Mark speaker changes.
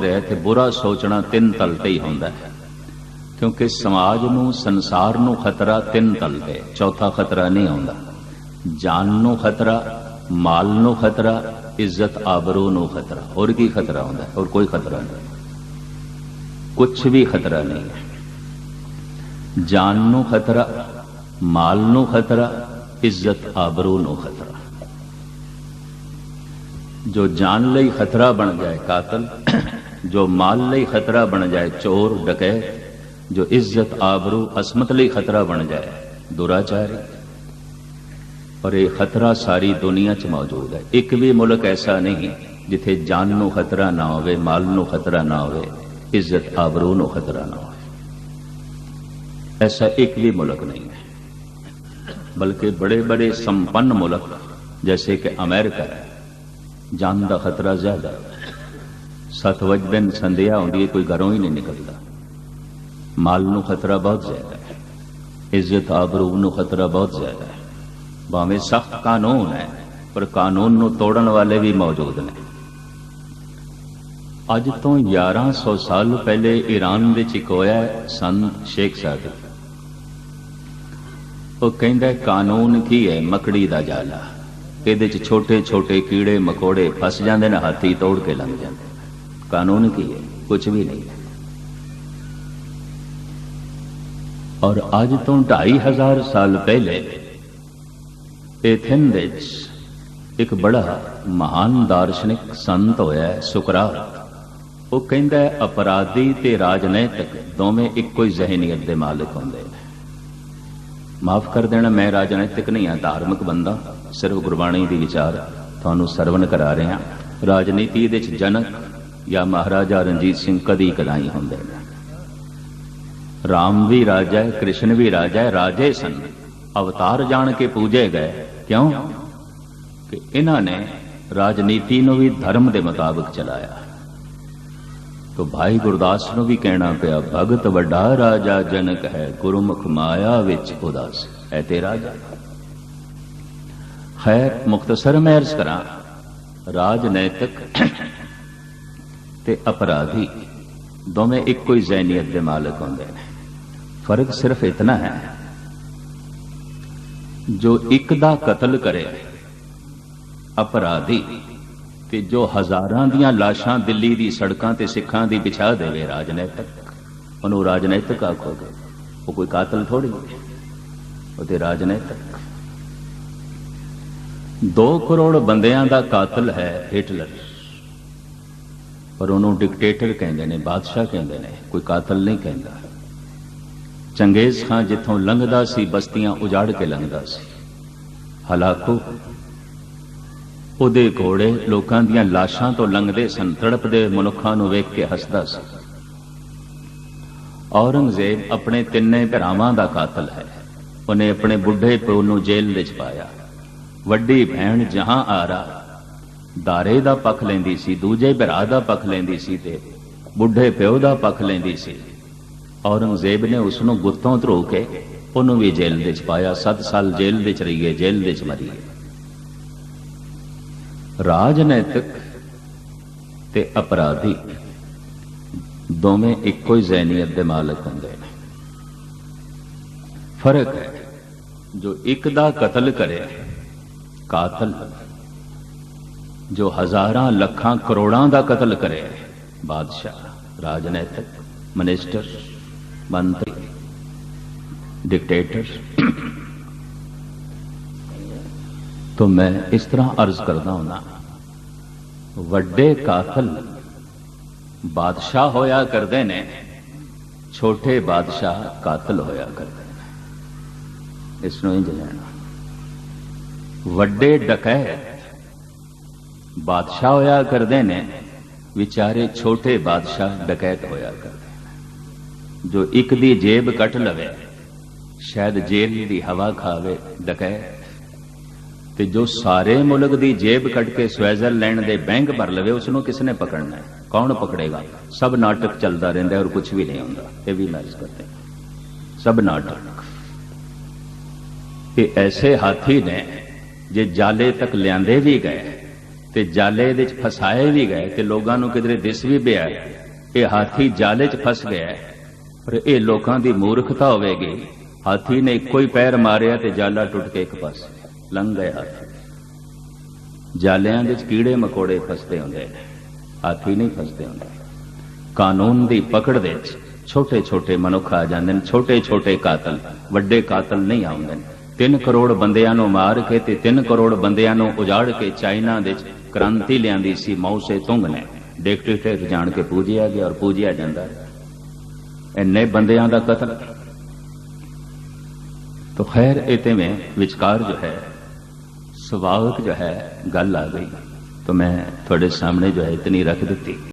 Speaker 1: ਰਿਹਾ ਤੇ ਬੁਰਾ ਸੋਚਣਾ ਤਿੰਨ ਤਲ ਤੇ ਹੀ ਹੁੰਦਾ ਹੈ। ਕਿਉਂਕਿ ਸਮਾਜ ਨੂੰ, ਸੰਸਾਰ ਨੂੰ ਖਤਰਾ ਤਿੰਨ ਤਲ ਤੇ, ਚੌਥਾ ਖਤਰਾ ਨਹੀਂ ਆਉਂਦਾ। ਜਾਨ ਨੂੰ ਖਤਰਾ, ਮਾਲ ਨੂੰ ਖਤਰਾ, ਇੱਜ਼ਤ ਆਬਰੂ ਨੂੰ ਖਤਰਾ, ਹੋਰ ਕੀ ਖਤਰਾ ਹੁੰਦਾ ਹੋਰ ਕੋਈ ਖਤਰਾ ਨਹੀਂ। ਕੁਝ ਵੀ ਖਤਰਾ ਨਹੀਂ ਹੈ। ਜਾਨ ਨੂੰ ਖਤਰਾ, ਮਾਲ ਨੂੰ ਖਤਰਾ, ਇੱਜ਼ਤ ਆਬਰੂ ਨੂੰ ਖਤਰਾ। ਜੋ ਜਾਨ ਲਈ ਖਤਰਾ ਬਣ ਜਾਏ ਕਾਤਲ ਜੋ ਮਾਲ ਲਈ ਖਤਰਾ ਬਣ ਜਾਏ, ਚੋਰ ਡਕੈਤ ਜੋ ਇੱਜ਼ਤ, ਆਬਰੂ, ਅਸਮਤ ਲਈ ਖਤਰਾ ਬਣ ਜਾਏ, ਦੁਰਾਚਾਰੀ। ਔਰ ਇਹ ਖਤਰਾ ਸਾਰੀ ਦੁਨੀਆ 'ਚ ਮੌਜੂਦ ਹੈ। ਇੱਕ ਵੀ ਮੁਲਕ ਐਸਾ ਨਹੀਂ ਜਿੱਥੇ ਜਾਨ ਨੂੰ ਖਤਰਾ ਨਾ ਹੋਵੇ, ਮਾਲ ਨੂੰ ਖਤਰਾ ਨਾ ਹੋਵੇ, ਇੱਜ਼ਤ, ਆਬਰੂ ਨੂੰ ਖਤਰਾ ਨਾ ਹੋਵੇ। ਐਸਾ ਇੱਕ ਵੀ ਮੁਲਕ ਨਹੀਂ ਹੈ। बल्कि बड़े बड़े संपन्न मुल्क जैसे कि अमेरिका जान का खतरा ज्यादा है 7 ਵਜੇ ਦਿਨ ਸੰਧਿਆ ਹੁੰਦੀ ਹੈ ਕੋਈ ਘਰੋਂ ਹੀ ਨਹੀਂ ਨਿਕਲਦਾ। ਮਾਲ ਨੂੰ ਖਤਰਾ ਬਹੁਤ ਜ਼ਿਆਦਾ ਹੈ। ਇੱਜ਼ਤ ਆਬਰੂ ਨੂੰ ਖਤਰਾ ਬਹੁਤ ਜ਼ਿਆਦਾ ਹੈ। ਭਾਵੇਂ ਸਖਤ ਕਾਨੂੰਨ ਹੈ, ਪਰ ਕਾਨੂੰਨ ਨੂੰ ਤੋੜਨ ਵਾਲੇ ਵੀ ਮੌਜੂਦ ਨੇ। ਅੱਜ ਤੋਂ 1100 ਸਾਲ ਪਹਿਲੇ ਈਰਾਨ ਵਿੱਚ ਇੱਕ ਹੋਇਆ ਸੰਤ ਸ਼ੇਖ ਸਾਹਿਬ ਉਹ ਕਹਿੰਦਾ ਕਾਨੂੰਨ ਕੀ ਹੈ? ਮਕੜੀ ਦਾ ਜਾਲਾ। ਇਹਦੇ ਚ ਛੋਟੇ ਛੋਟੇ ਕੀੜੇ ਮਕੋੜੇ ਫਸ ਜਾਂਦੇ ਨੇ, ਹਾਥੀ ਤੋੜ ਕੇ ਲੰਘ ਜਾਂਦੇ ਕਾਨੂੰਨ ਕੀ ਹੈ ਕੁਝ ਵੀ ਨਹੀਂ ਹੈ ਔਰ ਅੱਜ ਤੋਂ 2500 ਸਾਲ ਪਹਿਲੇ ਐਥਨ ਵਿੱਚ ਇੱਕ ਬੜਾ ਮਹਾਨ ਦਾਰਸ਼ਨਿਕ ਸੰਤ ਹੋਇਆ ਸੁਕਰਾਤ ਉਹ ਕਹਿੰਦਾ ਅਪਰਾਧੀ ਤੇ ਰਾਜਨੀਤਿਕ ਦੋਵੇਂ ਇੱਕੋ ਹੀ ਜ਼ਹਿਨੀਅਤ ਦੇ ਮਾਲਕ ਹੁੰਦੇ ਨੇ ਮਾਫ ਕਰ ਦੇਣਾ ਮੈਂ ਰਾਜਨੀਤਿਕ ਨਹੀਂ ਹਾਂ ਧਾਰਮਿਕ ਬੰਦਾ ਸਿਰਫ ਗੁਰਬਾਣੀ ਦੀ ਵਿਚਾਰ ਤੁਹਾਨੂੰ ਸਰਵਨ ਕਰਾ ਰਿਹਾ ਰਾਜਨੀਤੀ ਦੇ ਵਿੱਚ ਜਨਕ ਜਾਂ ਮਹਾਰਾਜਾ ਰਣਜੀਤ ਸਿੰਘ ਕਦੀ ਕਦਾਈ ਹੁੰਦੇ। ਨੇ ਰਾਮ ਵੀ ਰਾਜਾ ਹੈ, ਕ੍ਰਿਸ਼ਨ ਵੀ ਰਾਜਾ ਹੈ, ਰਾਜੇ ਸਨ। ਅਵਤਾਰ ਜਾਣ ਕੇ ਪੂਜੇ ਗਏ। ਕਿਉਂ? ਕਿ ਇਹਨਾਂ ਨੇ ਰਾਜਨੀਤੀ ਨੂੰ ਵੀ ਧਰਮ ਦੇ ਮੁਤਾਬਕ ਚਲਾਇਆ। ਤੋ ਭਾਈ ਗੁਰਦਾਸ ਨੂੰ ਵੀ ਕਹਿਣਾ ਪਿਆ, ਭਗਤ ਵੱਡਾ ਰਾਜਾ ਜਨਕ ਹੈ, ਗੁਰਮੁਖ ਮਾਇਆ ਵਿੱਚ ਉਦਾਸ। ਹੈ ਤੇ ਰਾਜਾ ਹੈ। ਮੁਖਤਸਰ ਮੈਂ ਅਰਜ਼ ਕਰਾਂ, ਰਾਜਨੈਤਿਕ ਤੇ ਅਪਰਾਧੀ ਦੋਵੇਂ ਇੱਕੋ ਹੀ ਜ਼ੈਨੀਅਤ ਦੇ ਮਾਲਕ ਹੁੰਦੇ ਨੇ। ਫ਼ਰਕ ਸਿਰਫ ਇਤਨਾ ਹੈ, ਜੋ ਇੱਕ ਦਾ ਕਤਲ ਕਰੇ, ਅਪਰਾਧੀ ਤੇ ਜੋ ਹਜ਼ਾਰਾਂ ਦੀਆਂ ਲਾਸ਼ਾਂ ਦਿੱਲੀ ਦੀ ਸੜਕਾਂ ਤੇ ਸਿੱਖਾਂ ਦੀ ਵਿਛਾ ਦੇਵੇ ਰਾਜਨੈਤਿਕ। ਉਹਨੂੰ ਰਾਜਨੈਤਿਕ ਆਖੋਗੇ, ਉਹ ਕੋਈ ਕਾਤਲ ਥੋੜੀ ਉਹ ਤੇ ਰਾਜਨੈਤਿਕ। 2 ਕਰੋੜ ਬੰਦਿਆਂ ਦਾ ਕਾਤਲ ਹੈ ਹਿਟਲਰ ਪਰ ਉਹਨੂੰ ਡਿਕਟੇਟਰ ਕਹਿੰਦੇ ਨੇ, ਬਾਦਸ਼ਾਹ ਕਹਿੰਦੇ ਨੇ, ਕੋਈ ਕਾਤਲ ਨਹੀਂ ਕਹਿੰਦਾ। ਚੰਗੇਜ਼ ਖਾਨ ਜਿੱਥੋਂ ਲੰਘਦਾ ਸੀ, ਬਸਤੀਆਂ ਉਜਾੜ ਕੇ ਲੰਘਦਾ ਸੀ। ਹਲਾਕੂ ਉਹਦੇ ਘੋੜੇ ਲੋਕਾਂ ਦੀਆਂ ਲਾਸ਼ਾਂ ਤੋਂ ਲੰਘਦੇ ਸਨ, ਤੜਪਦੇ ਮਨੁੱਖਾਂ ਨੂੰ ਵੇਖ ਕੇ ਹੱਸਦਾ ਸੀ। ਔਰੰਗਜ਼ੇਬ ਆਪਣੇ ਤਿੰਨੇ ਭਰਾਵਾਂ ਦਾ ਕਾਤਲ ਹੈ। ਉਹਨੇ ਆਪਣੇ ਬੁੱਢੇ ਪਿਓ ਨੂੰ ਜੇਲ੍ਹ ਵਿੱਚ ਪਾਇਆ। ਵੱਡੀ ਭੈਣ ਜਹਾਂ ਆਰਾ ਦਾਰੇ ਦਾ ਪੱਖ ਲੈਂਦੀ ਸੀ, ਦੂਜੇ ਭਰਾ ਦਾ ਪੱਖ ਲੈਂਦੀ ਸੀ ਤੇ ਬੁੱਢੇ ਪਿਓ ਦਾ ਪੱਖ ਲੈਂਦੀ ਸੀ। ਔਰੰਗਜ਼ੇਬ ਨੇ ਉਸ ਨੂੰ ਗੁੱਤੋਂ ਧਰੋ ਕੇ ਉਹਨੂੰ ਵੀ ਜੇਲ੍ਹ ਵਿੱਚ ਪਾਇਆ। 7 ਸਾਲ ਜੇਲ੍ਹ ਵਿੱਚ ਰਹੀਏ, ਜੇਲ੍ਹ ਵਿੱਚ ਮਰੀ ਰਾਜਨੈਤਿਕ ਤੇ ਅਪਰਾਧੀ ਦੋਵੇਂ ਇੱਕੋ ਹੀ ਜ਼ਹਿਨੀਅਤ ਦੇ ਮਾਲਕ ਹੁੰਦੇ ਨੇ। ਫ਼ਰਕ ਹੈ ਜੋ ਇੱਕ ਦਾ ਕਤਲ ਕਰਿਆ, ਕਾਤਲ ਜੋ ਹਜ਼ਾਰਾਂ ਲੱਖਾਂ ਕਰੋੜਾਂ ਦਾ ਕਤਲ ਕਰੇ ਬਾਦਸ਼ਾਹ ਰਾਜਨੈਤਿਕ ਮਿਨਿਸਟਰ ਮੰਤਰੀ ਡਿਕਟੇਟਰ तो मैं इस तरह अर्ज करता हूं ਵੱਡੇ ਕਾਤਲ ਬਾਦਸ਼ਾਹ ਹੋਇਆ ਕਰਦੇ ਨੇ ਛੋਟੇ ਬਾਦਸ਼ਾਹ ਕਾਤਲ ਹੋਇਆ ਕਰਦੇ ਨੇ ਇਸ ਨੂੰ ਇੰਜ ਲੈਣਾ ਵੱਡੇ ਡਕੈਤ ਬਾਦਸ਼ਾਹ ਹੋਇਆ ਕਰਦੇ ਨੇ, ਵਿਚਾਰੇ ਛੋਟੇ ਬਾਦਸ਼ਾਹ ਡਕੈਤ ਹੋਇਆ ਕਰਦੇ ਨੇ। ਜੋ ਇੱਕ ਦੀ ਜੇਬ ਕੱਟ ਲਵੇ, ਸ਼ਾਇਦ ਜੇਲ੍ਹ ਦੀ ਹਵਾ ਖਾਵੇ ਡਕੈਤ। ਤੇ ਜੋ ਸਾਰੇ ਮੁਲਕ ਦੀ ਜੇਬ ਕੱਟ ਕੇ ਸਵਿਟਜ਼ਰਲੈਂਡ ਦੇ ਬੈਂਕ ਭਰ ਲਵੇ ਉਸ ਨੂੰ ਕਿਸ ਨੇ ਪਕੜਨਾ ਹੈ? ਕੌਣ ਪਕੜੇਗਾ? ਸਭ ਨਾਟਕ ਚੱਲਦਾ ਰਹਿੰਦਾ ਔਰ ਕੁਝ ਵੀ ਨਹੀਂ ਹੁੰਦਾ। ਇਹ ਵੀ ਮੈਚ ਕਰਦੇ ਸਭ ਨਾਟਕ। ਤੇ ਐਸੇ ਹਾਥੀ ਨੇ, ਜੇ ਜਾਲੇ ਤੱਕ ਲਿਆਂਦੇ ਵੀ ਗਏ ਤੇ ਜਾਲੇ ਦੇ ਵਿੱਚ ਫਸਾਏ ਵੀ ਗਏ ਤੇ ਲੋਕਾਂ ਨੂੰ ਕਿਧਰੇ ਦਿਸ ਵੀ ਪਿਆ। ਇਹ ਹਾਥੀ ਜਾਲੇ 'ਚ ਫਸ ਗਿਆ। ਪਰ ਇਹ ਲੋਕਾਂ ਦੀ ਮੂਰਖਤਾ ਹੋਵੇਗੀ। ਹਾਥੀ ਨੇ ਇੱਕੋ ਹੀ ਪੈਰ ਮਾਰਿਆ ਤੇ ਜਾਲਾ ਟੁੱਟ ਕੇ ਇੱਕ ਪਾਸੇ ਲੰਘ ਗਿਆ ਹਾਥੀ। ਜਾਲਿਆਂ ਦੇ ਵਿੱਚ ਕੀੜੇ ਮਕੌੜੇ ਫਸਦੇ ਹੁੰਦੇ ਨੇ। ਹਾਥੀ ਨਹੀਂ ਫਸਦੇ ਹੁੰਦੇ। ਕਾਨੂੰਨ ਦੀ ਪਕੜ ਦੇ ਵਿੱਚ ਛੋਟੇ ਛੋਟੇ ਮਨੁੱਖ ਆ ਜਾਂਦੇ ਨੇ ਛੋਟੇ ਛੋਟੇ ਕਾਤਲ। ਵੱਡੇ ਕਾਤਲ ਨਹੀਂ ਆਉਂਦੇ ਨੇ। 3 ਕਰੋੜ ਬੰਦਿਆਂ ਨੂੰ ਮਾਰ ਕੇ ਤੇ 3 ਕਰੋੜ ਬੰਦਿਆਂ ਨੂੰ ਉਜਾੜ ਕੇ ਚਾਈਨਾ ਦੇ ਵਿੱਚ ਕ੍ਰਾਂਤੀ ਲਿਆਂਦੀ ਸੀ ਮੌਸੇ ਤੁੰਗ ਨੇ ਡਿਕਟੇਟਰ ਜਾਣ ਕੇ ਪੂਜਿਆ ਗਿਆ ਔਰ ਪੂਜਿਆ ਜਾਂਦਾ ਹੈ। ਇੰਨੇ ਬੰਦਿਆਂ ਦਾ ਕਤਲ तो खैर इतने में विचकार जो है स्वाभाविक जो है गल आ गई तो मैं थोड़े सामने जो है इतनी रख दी